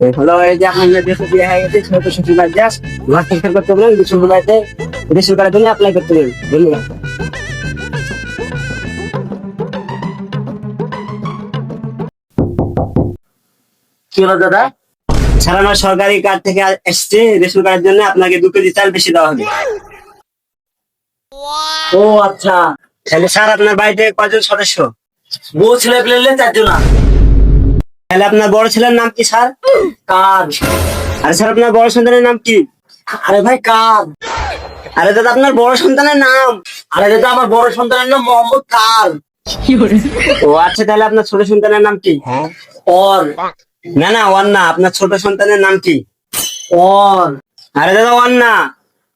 হলো এই যে আপনার দেশে বিয়ে হয়ে গেছে ছোট শ্বশুর বাড়ি যাস ঘর সংসার করতে বলেন শ্বশুর বাড়িতে রেশন কার্ডের জন্য অ্যাপ্লাই করতে বলেন ধন্যবাদ। কি হলো দাদা? সারানো সরকারি কার্ড থেকে এসছে রেশন কার্ডের জন্য আপনাকে দু কেজি চাল বেশি দেওয়া হবে। ও আচ্ছা তাহলে স্যার আপনার বাড়িতে কয়জন সদস্য? বউ ছেলে পেলে চারজন তাহলে আপনার বড় ছেলের নাম কি স্যার? কার? আরে স্যার আপনার বড় সন্তানের নাম কি? আরে ভাই কার? আরে দাদা আপনার বড় সন্তানের নাম? আরে দাদা আমার বড় সন্তানের নাম মোহাম্মদ কার? ও আচ্ছা তাহলে আপনার ছোট সন্তানের নাম কি? অর। না না না আপনার ছোট সন্তানের নাম কি? অর। আরে দাদা ওয়ান না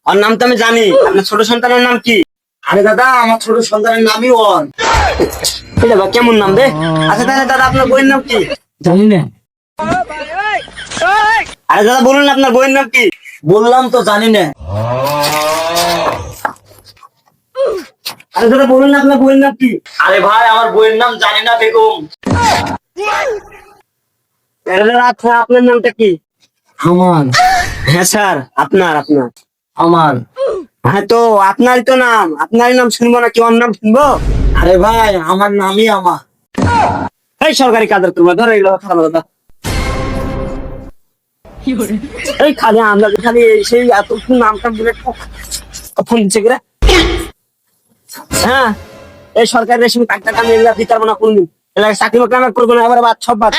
ওর নাম তো আমি জানি। আপনার ছোট সন্তানের নাম কি? আরে দাদা আমার ছোট সন্তানের নামই এটা বা কেমন নাম রে? আচ্ছা তাহলে দাদা আপনার বইয়ের নাম কি? জানি না আরে দাদা বলুন আপনার বইয়ের নাম কি? বললাম তো জানি না আরে দাদা বলুন আপনার বইয়ের নাম কি? আরে ভাই আমার বইয়ের নাম জানি না বেগম। আরে দাদা আচ্ছা আপনার নামটা কি? আমার হ্যাঁ স্যার আপনার আপনার। আমার হ্যাঁ তো আপনারই তো নাম। আপনারই নাম শুনব না কি ওর নাম শুনব? আরে ভাই আমার নামই আমার। এই সরকারি কাদের করব ধরো এগুলো খারাপ দাদা এই খালি আমরা খালি সেই এত নামটা বলে ফোন দিচ্ছে করে? হ্যাঁ এই সরকারি রেশন কার্ডটা আমি এগুলা দিতে পারব না কোনদিন। এলাকায় চাকরি বাকরি আমরা করব না, এবার বাদ, সব বাদ।